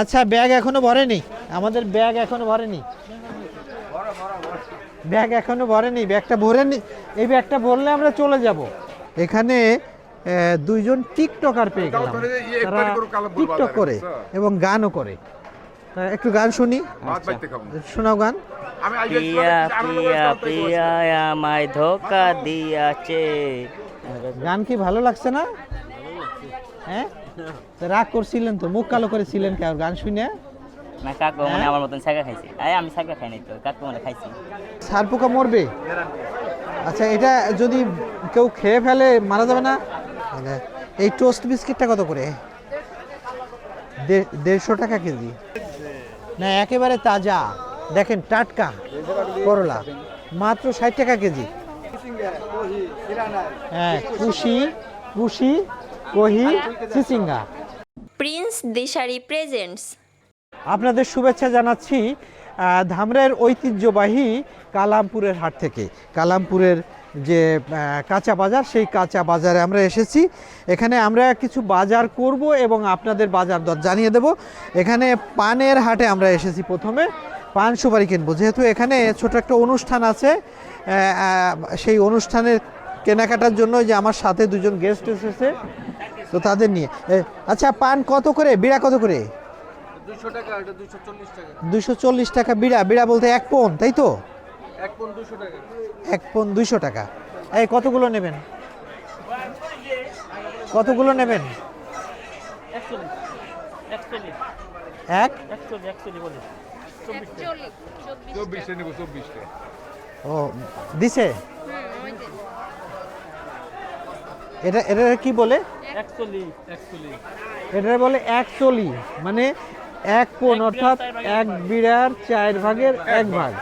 আচ্ছা ব্যাগ এখনও ভরেনি? আমাদের ব্যাগ এখনও ভরেনি। ব্যাগ এখনও ভরেনি ব্যাগটা ভরে নি এই ব্যাগটা ভরলে আমরা চলে যাব। এখানে দুইজন টিকটকার পেয়ে গেলাম। ইয়ে তারা টিকটক করে এবং গানও করে। একটু গান শুনি। খাব। শোনাও গান। পিয়া পিয়া পিয়া আমায় ধোকা দিয়াছে। গান কি ভালো লাগছে না? হ্যাঁ? রাগ করছিলেন তো মুখ কালো করেছিলেন কে? আর গান শুনে? না কাকু মানে আমার মতন শাকা খাইছি। আরে আমি শাকা খাই নাই তো কাকু মানে খাইছি। সার পোকা মরবে? আচ্ছা এটা যদি কেউ খেয়ে ফেলে মারা যাবে না? এই টোস্ট বিস্কিটটা কত করে? দেড়শো টাকা কেজি। না একেবারে তাজা। দেখেন টাটকা করলা। মাত্র ষাট টাকা কেজি। হ্যাঁ কুশি কুশি কহি চিচিঙ্গা প্রিন্স দিশারি প্রেজেন্টস। আপনাদের শুভেচ্ছা জানাচ্ছি আহ, ধামরাইয়ের ঐতিহ্যবাহী কালামপুরের হাট থেকে। কালামপুরের যে কাঁচা বাজার সেই কাঁচা বাজারে আমরা এসেছি। এখানে আমরা কিছু বাজার করব এবং আপনাদের বাজার দর জানিয়ে দেব। এখানে পানের হাটে আমরা এসেছি প্রথমে। পান সুপারি কিনবো। যেহেতু এখানে ছোট একটা অনুষ্ঠান আছে সেই অনুষ্ঠানের কেনাকাটার জন্য যে আমার সাথে দুজন গেস্ট এসেছে। তো তাদের নিয়ে। এ, আচ্ছা পান কত করে? বিড়া কত করে? দুশো চল্লিশ টাকা। বিড়া। বিড়া বলতে এক পন তাই তো? এক পন দুইশো টাকা। এই কতগুলো নেবেন? কতগুলো নেবেন? এক? ও দিছে? এটা এটা কি বলে? এটা বলে এক চলি মানে এক পোন অর্থাৎ এক বিড়ার চার ভাগের এক ভাগ।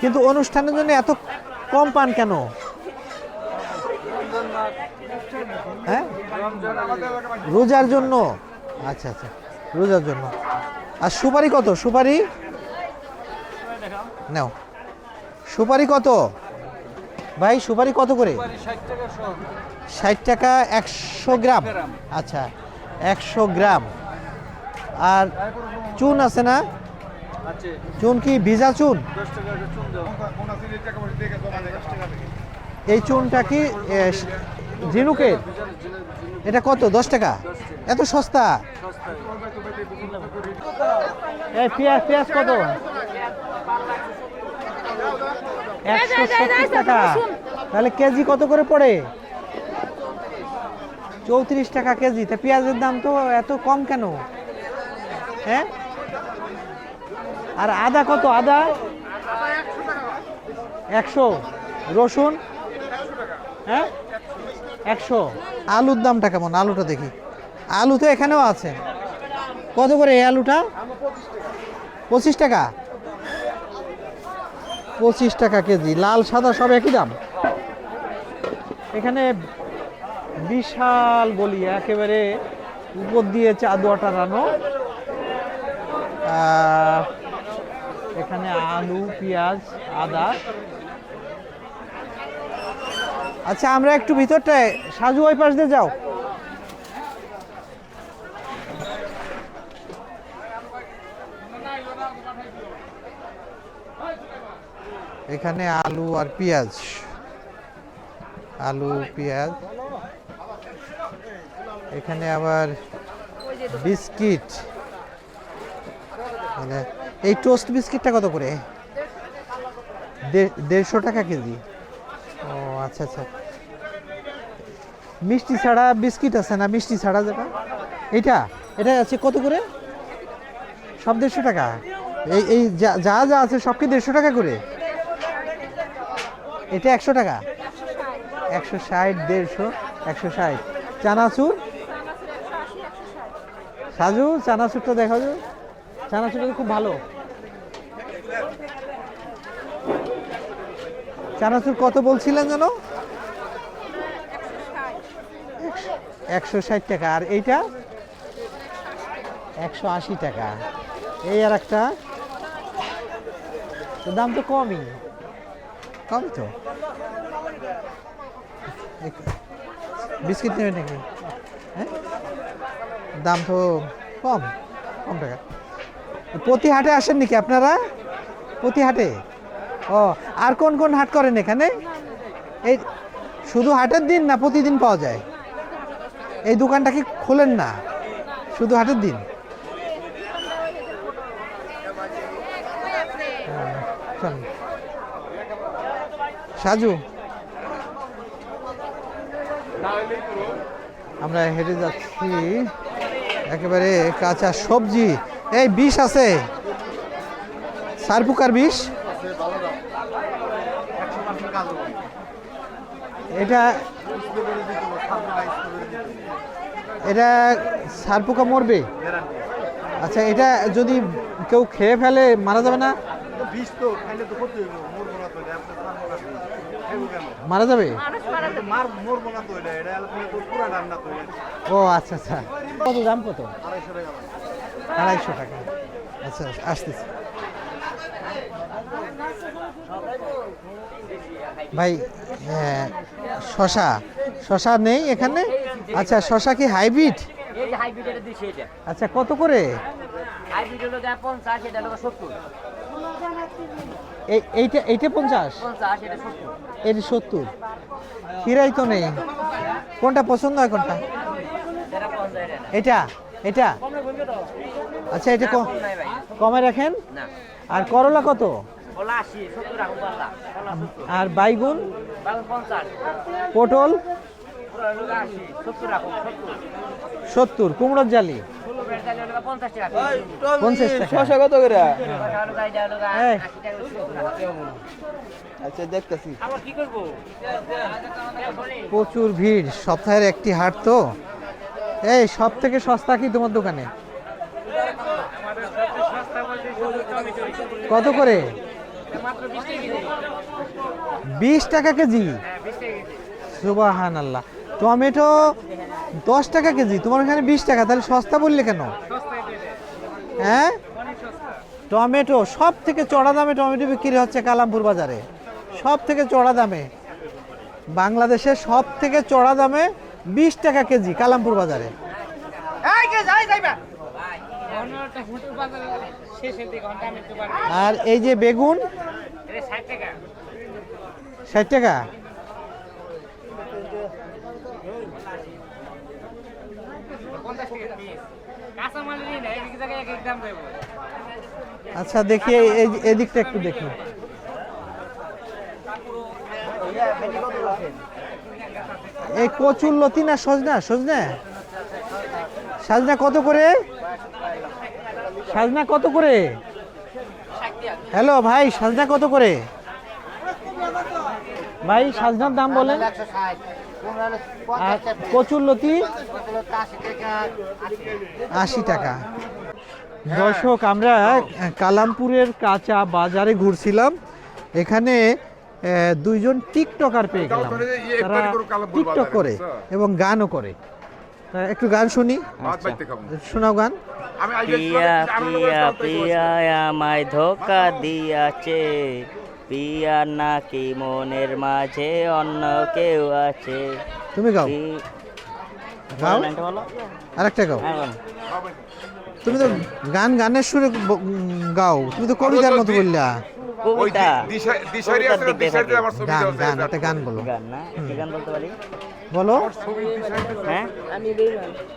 কিন্তু অনুষ্ঠানের জন্য এত কম পান কেন? হ্যাঁ? রোজার জন্য। আচ্ছা আচ্ছা রোজার জন্য। আর সুপারি কত? সুপারি? নাও। সুপারি কত? ভাই সুপারি কত করে? ষাট টাকা একশো গ্রাম। আচ্ছা একশো গ্রাম। আর চুন আছে না? চুন কি ভিজা চুন? এই চুনটা কি ঝিনুকের এটা কত? দশ টাকা? এত সস্তা? এই পেঁয়াজ পেঁয়াজ কত? একশো সত্তর টাকা। তাহলে কেজি কত করে পড়ে? চৌত্রিশ টাকা কেজি। তা পেঁয়াজের দাম তো এত কম কেন? হ্যাঁ? আর আদা কত? আদা? একশো। রসুন? হ্যাঁ? একশো। আলুর দামটা কেমন? আলুটা দেখি। আলু তো এখানেও আছে। কত করে এই আলুটা? পঁচিশ টাকা। পঁচিশ টাকা কেজি। লাল সাদা সব একই দাম? এখানে বিশাল গলি একেবারে উপর দিয়ে চাঁদোয়া আহ, এখানে আলু পেঁয়াজ আদা। আচ্ছা আমরা একটু ভিতরটায় সাজু ওই পাশ দিয়ে যাও। এখানে আলু আর পেঁয়াজ। আলু, পেঁয়াজ। এখানে আবার বিস্কিট। মানে এই টোস্ট বিস্কিটটা কত করে? দেড়শো টাকা কেজি। ও আচ্ছা আচ্ছা। মিষ্টি ছাড়া বিস্কিট আছে না? মিষ্টি ছাড়া যেটা। এটা এটা আছে কত করে? সব দেড়শো টাকা। এই এই যা যা আছে সব কি দেড়শো টাকা করে? এটা একশো টাকা? একশো ষাট, দেড়শো, একশো ষাট। চানাচুর? সাজু, চানাচুরটা দেখা যাও চানাচুরটা খুব ভালো। চানাচুর কত বলছিলেন যেন? একশো ষাট টাকা। আর এইটা? একশো আশি টাকা। এই আর একটা? দাম তো কমই। কম তো? বিস্কিট নেবেন নাকি? হ্যাঁ? দাম তো কম কম টাকা। প্রতি হাটে আসেন নাকি আপনারা? প্রতি হাটে ও, আর কোন কোন হাট করেন এখানে? এই শুধু হাটের দিন না প্রতিদিন পাওয়া যায়? এই দোকানটা কি খোলেন না? শুধু হাটের দিন হ্যাঁ, চল। সাজু। আমরা হেঁটে যাচ্ছি। একেবারে কাঁচা সবজি। এই বিষ আছে। সারপুকার বিষ। এটা এটা সারপোকা মরবে। আচ্ছা এটা যদি কেউ খেয়ে ফেলে, মারা যাবে না? বিষ তো করতে হইব মরবো না তো এটা আপনি খাব না খাইবো কেন মারা যাবে? ও আচ্ছা আচ্ছা। কত দাম কত? আড়াইশো টাকা। আচ্ছা আসতেছি। ভাই হ্যাঁ, শশা? শশা নেই এখানে? আচ্ছা শশা কি হাইব্রিড? এই যে হাইব্রিড এটা দিছি এটা। আচ্ছা কত করে? এইটা এইটা পঞ্চাশ? এটা সত্তর। হিরাই তো নেই। কোনটা পছন্দ হয় কোনটা? এটা এটা? আচ্ছা এটা কম রাখেন? আর করলা কত? আর বাইগুন? পটল? সত্তর কুমড়োর জালি। কত করে? রাখুন আচ্ছা দেখতেছি। আবার কি করব? প্রচুর ভিড় সপ্তাহের একটি হাট তো। এই সব থেকে সস্তা কি তোমার দোকানে? কত করে? বিশ টাকা কেজি। সুবাহান আল্লাহ টমেটো দশ টাকা কেজি তোমার এখানে বিশ টাকা তাহলে সস্তা বললে কেন? হ্যাঁ? টমেটো সব থেকে চড়া দামে টমেটো বিক্রি হচ্ছে কালামপুর বাজারে। সব থেকে চড়া দামে। বাংলাদেশে সব থেকে চড়া দামে বিশ টাকা কেজি কালামপুর বাজারে। আর এই যে বেগুন ষাট টাকা? আচ্ছা দেখি এই- এদিকটা একটু দেখি। এই কচুর লতি না সজনা? সজনা? সাজনা কত করে? সাজনা কত করে? হ্যালো ভাই, সাজনা কত করে? ভাই, সাজনার দাম বলেন। কচুর লতি? আশি টাকা। দর্শক আমরা কালামপুরের কাঁচা বাজারে ঘুরছিলাম। এখানে দুইজন টিকটকার পেয়ে গেলাম। তারা টিকটক করে এবং গানও করে। একটু গান শুনি। খাব। শোনাও গান। পিয়া পিয়া পিয়া আমায় ধোকা দিয়াছে। পিয়া নাকি মনের মাঝে অন্য কেউ আছে। তুমি গাও। গাও। আরেকটা গাও। হ্যাঁ। তুমি তো গান গানের সুরে গাও। তুমি তো কবিতার মতো বললা। কবিতা। দিশারি আছে। আমার ছবি গান গান এটা গান বলো। গান না? গান বলতে পারি? বলো। হ্যাঁ?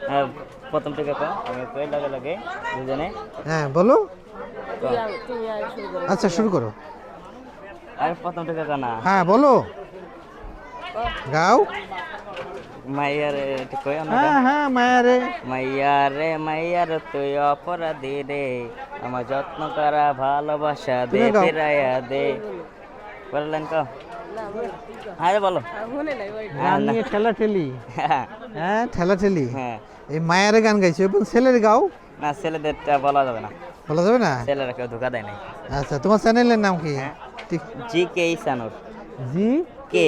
হ্যাঁ প্রথম থেকে কো। আমি কই লাগে লাগে দুজনে। হ্যাঁ বলো। আচ্ছা শুরু করো। আর প্রথম থেকে না? হ্যাঁ বলো। গাও। মাইয়ার ঠিক কই আমরা হ্যাঁ হ্যাঁ মায়া রে মাইয়া রে তুই অপরাধী রে। আমার যত্ন করা ভালোবাসা দে। ফিরাইয়া দে। বললেন কো হ্যাঁ রে বলো। গান নিয়ে ঠেলা ঠেলি। হ্যাঁ। হ্যাঁ ঠেলা ঠেলি। হ্যাঁ। এই মায়ারে গান গাইছো এবং ছেলের গাও। না ছেলেদেরটা বলা যাবে না। বলা যাবে না? ছেলেরা কেউ ধোকা দেয় নাই। আচ্ছা তোমার চ্যানেলের নাম কি? হ্যাঁ। G K Isanur. G? K?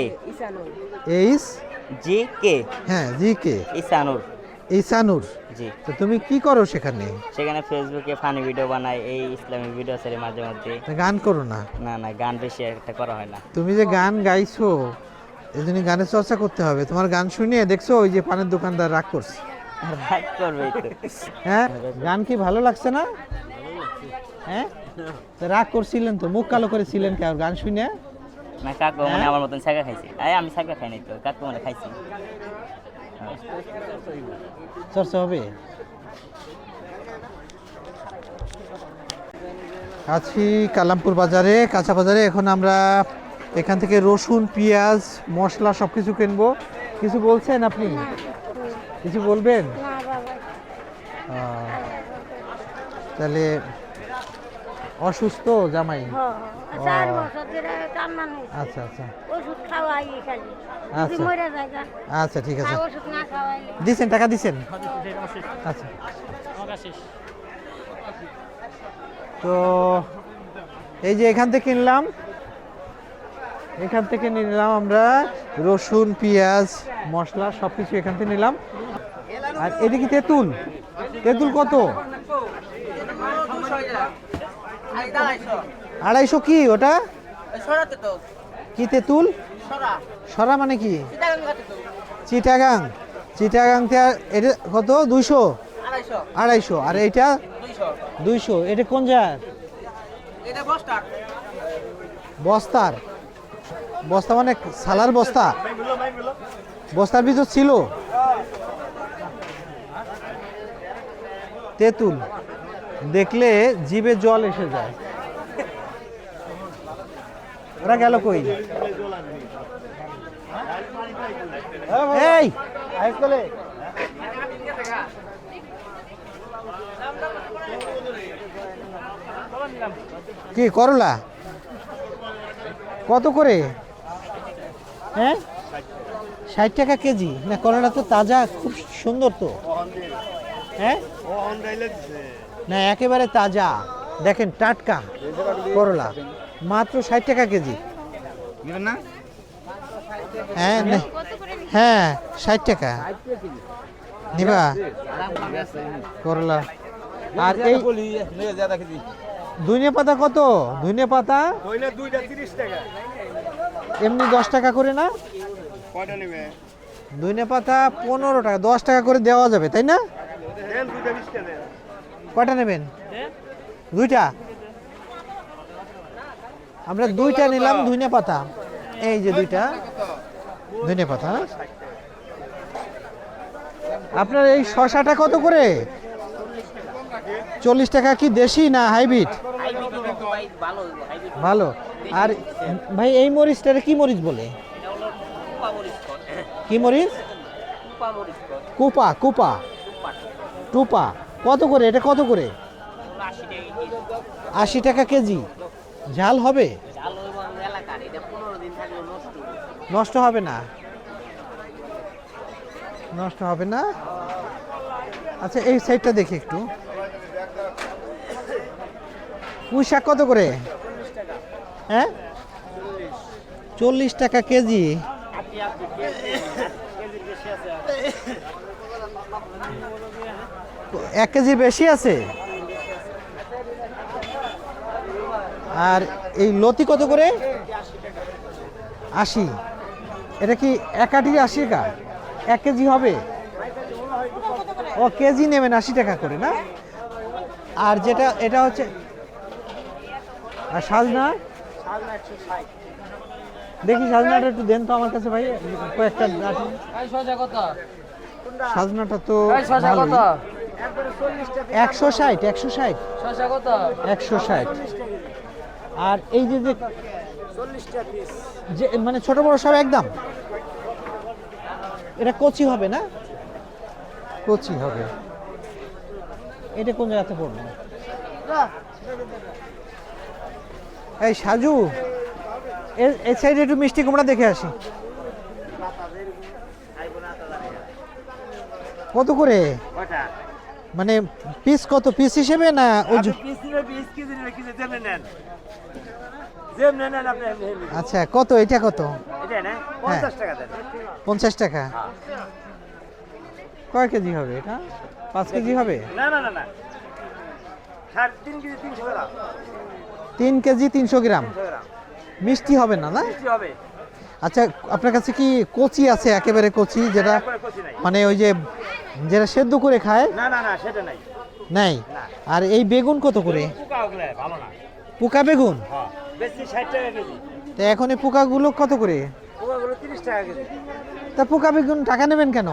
এইস জি কে? হ্যাঁ জি কে? ইসানুর ইসানুর জি। তো তুমি কি করো সেখানে? সেখানে ফেসবুকে ফানি ভিডিও বানাই এই ইসলামিক ভিডিও ছেড়ে মাঝে তা গান করো না? না না গান বেশি একটা করা হয় না। তুমি যে গান গাইছো এই জন্য গানের চর্চা করতে হবে। তোমার গান শুনিয়ে দেখছ ওই যে পানের দোকানদার রাগ করছে। রাগ করবেই তো। হ্যাঁ গান কি ভালো লাগছে না? হ্যাঁ? তো রাগ করছিলেন তো মুখ কালো করেছিলেন কে? আর গান শুনে? না কাকু মানে? আমার মতন ছাগা খাইছে। আয় আমি ছাগা খাই নাই তো কাকু মানে খাইছি। চর্চা হবে? আছি কালামপুর বাজারে কাঁচা বাজারে। এখন আমরা এখান থেকে রসুন পেঁয়াজ মশলা সব কিছু কিনবো। কিছু বলছেন আপনি? কিছু বলবেন? তাহলে অসুস্থ জামাই? আচ্ছা আচ্ছা। আচ্ছা। আচ্ছা ঠিক আছে। আর ওষুধ না খাওয়াইলে। দিছেন টাকা দিচ্ছেন আচ্ছা। তো এই যে এখান থেকে কিনলাম এখান থেকে নিলাম আমরা রসুন পেঁয়াজ মশলা সব কিছু এখান থেকে নিলাম। আর এদিকে তেঁতুল। তেঁতুল কত? আড়াইশো। কি ওটা? কি তেঁতুল? সরা। মানে কি? চিটাগাং চিটাগাং। এটা কত? দুইশো? আড়াইশো। আর এইটা? দুইশো। এটা কোন জায়গার? বস্তার। বস্তা মানে সালার বস্তা। বস্তার ভিতর ছিল। তেঁতুল। দেখলে জিভে জল এসে যায়। ওরা গেল কই? এই! কি করলা? কত করে? হ্যাঁ? ষাট টাকা কেজি। না করলা তো তাজা খুব সুন্দর তো। হ্যাঁ? না একেবারে তাজা। দেখেন টাটকা করলা মাত্র ষাট টাকা কেজি। হ্যাঁ হ্যাঁ ষাট টাকা। নিবা? করলা। আর এই ধনিয়া পাতা কত? ধনিয়া পাতা? কইলে দুইটা তিরিশ টাকা। এমনি দশ টাকা করে না? কয়টা নেবে? ধনিয়া পাতা পনেরো টাকা দশ টাকা করে দেওয়া যাবে তাই না দেন দুইটা বিশ টাকা দেন কয়টা নেবেন? দুইটা? আমরা দুইটা নিলাম ধনিয়া পাতা। এই যে দুইটা। ধনিয়া পাতা? আপনার এই শশাটা কত করে? চল্লিশ টাকা কি দেশি না হাইব্রিড? ভালো। আর ভাই এই মরিচটারে কি মরিচ বলে? কি মরিচ? কুপা কুপা। টুপা। কত করে? এটা কত করে? আশি টাকা কেজি। ঝাল হবে? নষ্ট হবে না? নষ্ট হবে না? আচ্ছা এই সাইডটা দেখি একটু। পুঁই শাক কত করে? হ্যাঁ? চল্লিশ টাকা কেজি। এক কেজি বেশি আছে? আর এই লতি কত করে? আশি। এটা কি একাটি আশি টাকা? এক কেজি হবে? ও কেজি নেবেন আশি টাকা করে না? আর যেটা এটা হচ্ছে আর সাজনা? দেখি সাজনাটা একটু দেন তো আমার কাছে ভাই কয়েকটা সাজনাটা তো। একশো ষাট একশো ষাট। একশো ষাট। আর এই যে যে যে মানে ছোট বড় সব একদম। এটা কচি হবে না? কচি হবে। এটা কোন জায়গাতে পড়বে? এই সাজু এ- এই সাইডে একটু মিষ্টি কুমড়া দেখে আসি। কত করে? মানে পিস কত? পিস হিসেবে না। আচ্ছা কত? এটা কত? পঞ্চাশ টাকা পঞ্চাশ টাকা। কয় কেজি হবে এটা? পাঁচ কেজি হবে? না না না না। তিন কেজি তিনশো গ্রাম। মিষ্টি হবে না না? আচ্ছা আপনার কাছে কি কচি আছে? একেবারে কচি যেটা মানে ওই যে যেটা সেদ্ধ করে খায়? না না না সেটা নাই। নাই? আর এই বেগুন কত করে? পোকা বেগুন? তা এখন এই পোকাগুলো কত করে? তা পোকা বেগুন টাকা নেবেন কেন?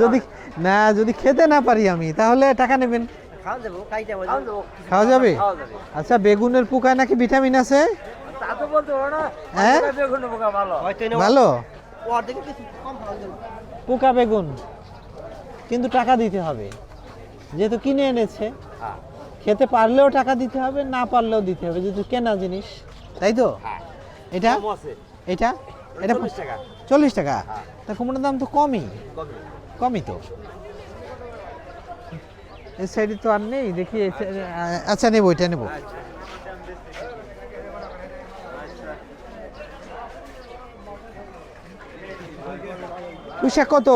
যদি না যদি খেতে না পারি আমি তাহলে টাকা নেবেন। খাওয়া যাবে আচ্ছা বেগুনের পোকায় নাকি ভিটামিন আছে? হ্যাঁ? ভালো? পোকা বেগুন। কিন্তু টাকা দিতে হবে। যেহেতু কিনে এনেছে খেতে পারলেও টাকা দিতে হবে না পারলেও দিতে হবে। যেহেতু কেনা জিনিস তাই তো? এটা? এটা? এটা চল্লিশ টাকা। তা কুমড়োর দাম তো কমই। কমই। তো। এই সাইডে তো আর নেই। দেখি আচ্ছা নেব এটা নেব। পুঁইশাক কত?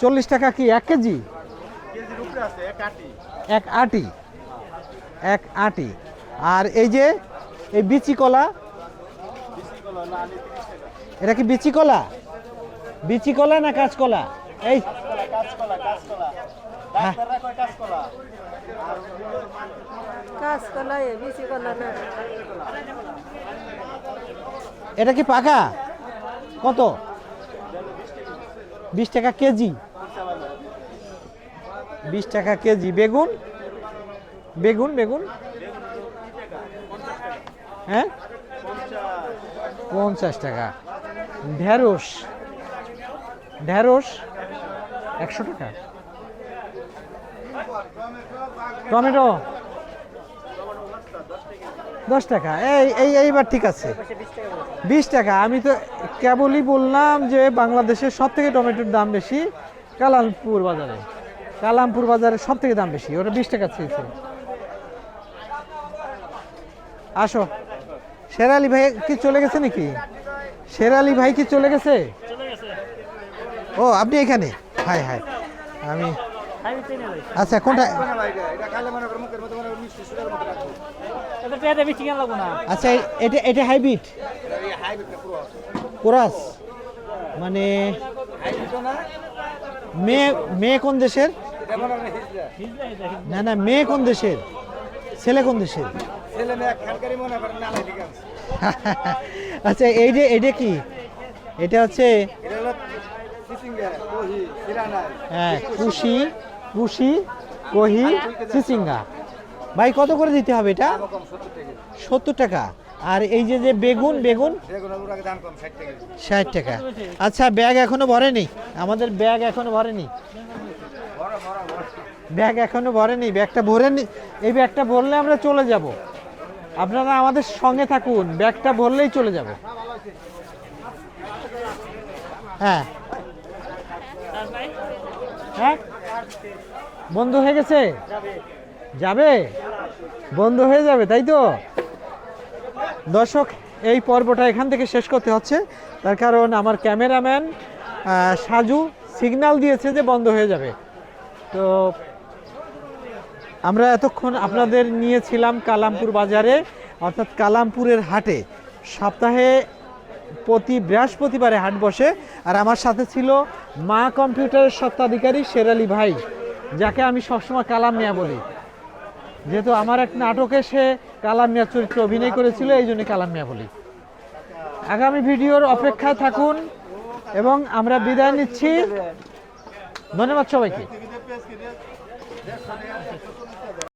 চল্লিশ টাকা কি? এক কেজি? এক আটি। এক আটি। আর এই যে এই বিচি কলা? এটা কি বিচি কলা? বিচি কলা না কাঁচকলা এই। হ্যাঁ। এটা কি পাকা? কত? বিশ টাকা কেজি। বিশ টাকা কেজি। বেগুন? বেগুন বেগুন? হ্যাঁ? পঞ্চাশ টাকা। ঢেঁড়স? ঢেঁড়স? একশো টাকা। টমেটো? দশ টাকা। এই এই, এইবার ঠিক আছে। বিশ টাকা। আমি তো কেবলই বললাম যে বাংলাদেশের সব থেকে টমেটোর দাম বেশি কালামপুর বাজারে। কালামপুর বাজারে সব থেকে দাম বেশি। ওটা বিশ টাকা চেয়েছে। আসো। শেরালি ভাই কি চলে গেছে নাকি? শেরালি ভাই কি চলে গেছে? ও, আপনি এখানে? হাই হাই আমি আচ্ছা কোনটা? আচ্ছা এটা এটা হাইব্রিড? কোরাস। মানে মেয়ে মেয়ে কোন দেশের? না না মেয়ে কোন দেশের? ছেলে কোন দেশের? মনে আচ্ছা এই যে এটা কি? এটা হচ্ছে হ্যাঁ, কুশি। কুশি, কহি চিচিঙ্গা ভাই, কত করে দিতে হবে এটা? সত্তর টাকা। আর এই যে যে বেগুন বেগুন? ষাট টাকা। আচ্ছা ব্যাগ এখনও ভরেনি? আমাদের ব্যাগ এখনও ভরেনি। ব্যাগ এখনও ভরেনি। ব্যাগটা ভরে নি এই ব্যাগটা ভরলে আমরা চলে যাব। আপনারা আমাদের সঙ্গে থাকুন। ব্যাগটা ভরলেই চলে যাব। হ্যাঁ। হ্যাঁ? বন্ধ হয়ে গেছে? যাবে? বন্ধ হয়ে যাবে, তাই তো? দর্শক, এই পর্বটা এখান থেকে শেষ করতে হচ্ছে। তার কারণ আমার ক্যামেরাম্যান সাজু সিগন্যাল দিয়েছে যে বন্ধ হয়ে যাবে। তো আমরা এতক্ষণ আপনাদের নিয়েছিলাম কালামপুর বাজারে, অর্থাৎ কালামপুরের হাটে। সপ্তাহে প্রতি বৃহস্পতিবারে হাট বসে। আর আমার সাথে ছিল মা কম্পিউটারের সত্ত্বাধিকারী শেরালি ভাই। যাকে আমি সবসময় কালাম মিয়া বলি। যেহেতু আমার এক নাটকে সে কালাম মিয়া চরিত্রে অভিনয় করেছিল, এই জন্য কালাম মিয়া বলি। আগামী ভিডিওর অপেক্ষায় থাকুন এবং আমরা বিদায় নিচ্ছি। ধন্যবাদ সবাইকে।